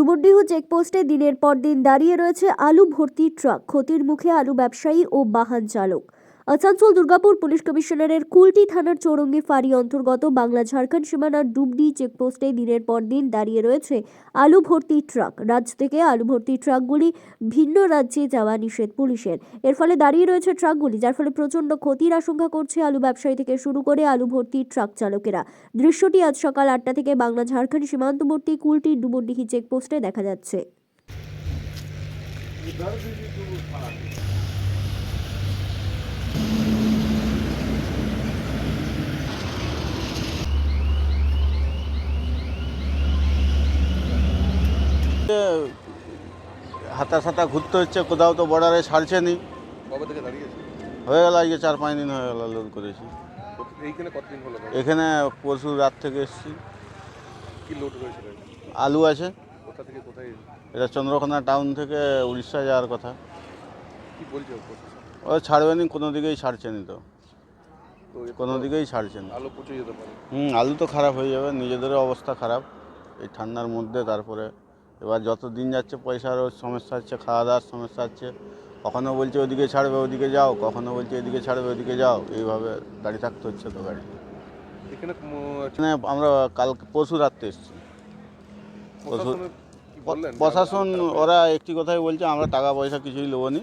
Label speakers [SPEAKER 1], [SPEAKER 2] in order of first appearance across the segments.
[SPEAKER 1] ডুমুরডিহ চেকপোস্টে দিনের পর দিন দাঁড়িয়ে রয়েছে আলু ভর্তি ট্রাক। ক্ষতির মুখে আলু ব্যবসায়ী ও বাহন চালক। আসানসোল দুর্গাপুর পুলিশ কমিশনারের কুলটি থানার চৌরঙ্গি ফাঁড়ি অন্তর্গত বাংলা ঝাড়খণ্ড সীমানার ডুবডি চেকপোস্টে দিনের পর দিন দাঁড়িয়ে রয়েছে আলু ভর্তি ট্রাক। রাজ্য থেকে আলু ভর্তি ট্রাকগুলি ভিন্ন রাজ্যে যাওয়া নিষেধ পুলিশের। এর ফলে দাঁড়িয়ে রয়েছে ট্রাকগুলি, যার ফলে প্রচণ্ড ক্ষতির আশঙ্কা করছে আলু ব্যবসায়ী থেকে শুরু করে আলু ভর্তি ট্রাক চালকেরা। দৃশ্যটি আজ সকাল আটটা থেকে বাংলা ঝাড়খণ্ড সীমান্তবর্তী কুলটি ডুমুরডিহি চেকপোস্টে দেখা যাচ্ছে।
[SPEAKER 2] হাতা সাতা ঘুরতে হচ্ছে কোথাও তো বর্ডারে ছাড়ছে নি।
[SPEAKER 3] কবে থেকে দাঁড়িয়েছে
[SPEAKER 2] হয়ে গেল আজকে চার পাঁচ দিন হয়ে গেল লোড করেছি।
[SPEAKER 3] এইখানে কতদিন হলো
[SPEAKER 2] এখানে পরশু রাত থেকে এসেছি।
[SPEAKER 3] কি লোড হয়েছিল
[SPEAKER 2] আলু আছে।
[SPEAKER 3] কোথা থেকে কোথায়
[SPEAKER 2] এটা চন্দ্রকোনা টাউন থেকে উড়িষ্যা যাওয়ার কথা।
[SPEAKER 3] কি বলছে
[SPEAKER 2] ও ছাড়বে নি কোনো দিকেই ছাড়ছে নি তো। কোনো দিকেই ছাড়ছে না।
[SPEAKER 3] আলো পচে যেতে পারে।
[SPEAKER 2] হুম আলু তো খারাপ হয়ে যাবে নিজেদেরও অবস্থা খারাপ। এই ঠান্ডার মধ্যে তারপরে এবার যত দিন যাচ্ছে পয়সারও সমস্যা হচ্ছে খাওয়া দাওয়ার সমস্যা হচ্ছে কখনও বলছে ওদিকে ছাড়বে ওদিকে যাও কখনও বলছে এদিকে ছাড়বে ওদিকে যাও এইভাবে দাঁড়িয়ে থাকতে হচ্ছে তো গাড়ি।
[SPEAKER 3] এখানে
[SPEAKER 2] এখানে আমরা কালকে পরশু রাত্রে এসেছি।
[SPEAKER 3] যে
[SPEAKER 2] প্রশাসন ওরা একটি কথাই বলছে আমরা টাকা পয়সা কিছুই নেব নি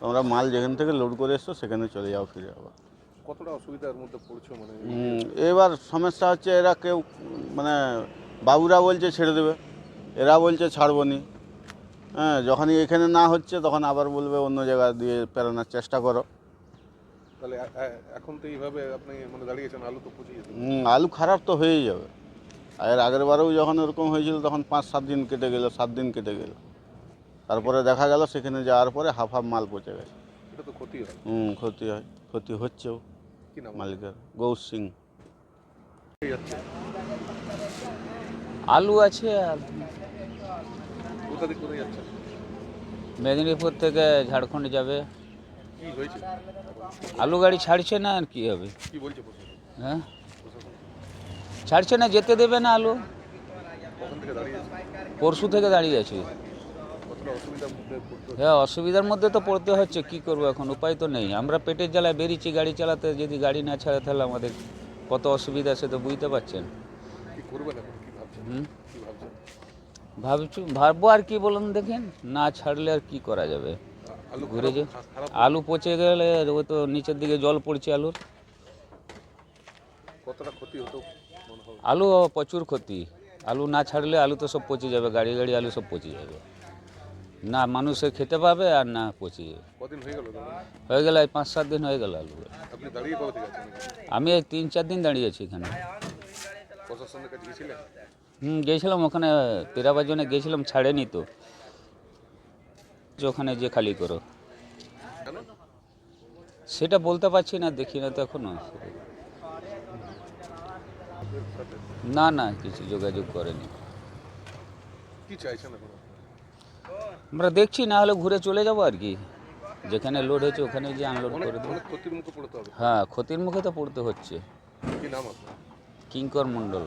[SPEAKER 2] তোমরা মাল যেখান থেকে লোড করে এসছো সেখানে চলে যাও ফিরে আবার
[SPEAKER 3] কতটা অসুবিধার মধ্যে পড়ছো মানে?
[SPEAKER 2] এবার সমস্যা হচ্ছে এরা কেউ মানে বাবুরা বলছে ছেড়ে দেবে। এরা বলছে ছাড়বো নি। হ্যাঁ যখনই এখানে না হচ্ছে তখন আবার বলবে অন্য জায়গা দিয়ে পেরানোর চেষ্টা করো।
[SPEAKER 3] তাহলে এখন তো এইভাবে আপনি মানে দাঁড়িয়েছেন আলু তো পচে যেতে
[SPEAKER 2] হুম, আলু খারাপ তো হয়েই যাবে। আর আগের বারেও যখন ওরকম হয়েছিল তখন পাঁচ সাত দিন কেটে গেল সাত দিন কেটে গেল। তারপরে দেখা গেল সেখানে যাওয়ার পরে হাফ হাফ মাল পচে গেছে।
[SPEAKER 3] এটা তো ক্ষতি হয়।
[SPEAKER 2] হুম ক্ষতি হয় ক্ষতি হচ্ছেও মালিকের গৌর সিং।
[SPEAKER 3] হয়ে যাচ্ছে
[SPEAKER 4] আলু আছে আর
[SPEAKER 3] কোথা থেকে কোথায় যাচ্ছে
[SPEAKER 4] মেদিনীপুর থেকে ঝাড়খণ্ড যাবে।
[SPEAKER 3] কি হয়েছে?
[SPEAKER 4] আলু গাড়ি ছাড়ছে না আর কি হবে?
[SPEAKER 3] কি বলছে
[SPEAKER 4] হ্যাঁ? ছাড়ছে না যেতে দেবে না আলু। পরশু থেকে দাঁড়িয়ে আছে? হ্যাঁ অসুবিধার মধ্যে তো পড়তে হচ্ছে কি করব এখন? উপায় তো নেই। আমরা পেটের জ্বালায় বেরিয়েছি গাড়ি চালাতে। যদি গাড়ি না ছাড়ে তাহলে আমাদের কত অসুবিধা সে তো বুঝতে পারছেন। হুম? ভাবছি ভাববো আর কি বলুন দেখেন না ছাড়লে আর কি করা যাবে? ঘুরে যে আলু পচে গেলে ও তো নিচের দিকে জল পড়ছে আলুর।
[SPEAKER 3] কতটা ক্ষতি হতো
[SPEAKER 4] আলু প্রচুর ক্ষতি। আলু না ছাড়লে আলু তো সব পচে যাবে গাড়ি গাড়ি আলু সব পচে যাবে। না মানুষে খেতে পাবে আর না পচে যাবে।
[SPEAKER 3] কদিন হয়ে গেল
[SPEAKER 4] হয়ে গেল এই পাঁচ সাত দিন হয়ে গেল আলু।
[SPEAKER 3] আপনি দাঁড়িয়ে?
[SPEAKER 4] আমি এই তিন চার দিন দাঁড়িয়ে আছি এখানে।
[SPEAKER 3] প্রশাসনের কাছে গেছিলেন?
[SPEAKER 4] হুম গেছিলাম ওখানে তেরাবার জনে গেছিলাম ছাড়েনি তো। যে ওখানে যে খালি করো। সেটা বলতে পারছি না দেখি না তো এখনও। না না কিছু যোগাযোগ করেনি।
[SPEAKER 3] কি চাইছেন
[SPEAKER 4] আমরা দেখছি না হলে ঘুরে চলে যাব আর কি। যেখানে লোড হয়েছে ওখানে যে আনলোড করে দেবো। হ্যাঁ ক্ষতির মুখে তো পড়তে হচ্ছে। কিঙ্কর মণ্ডল।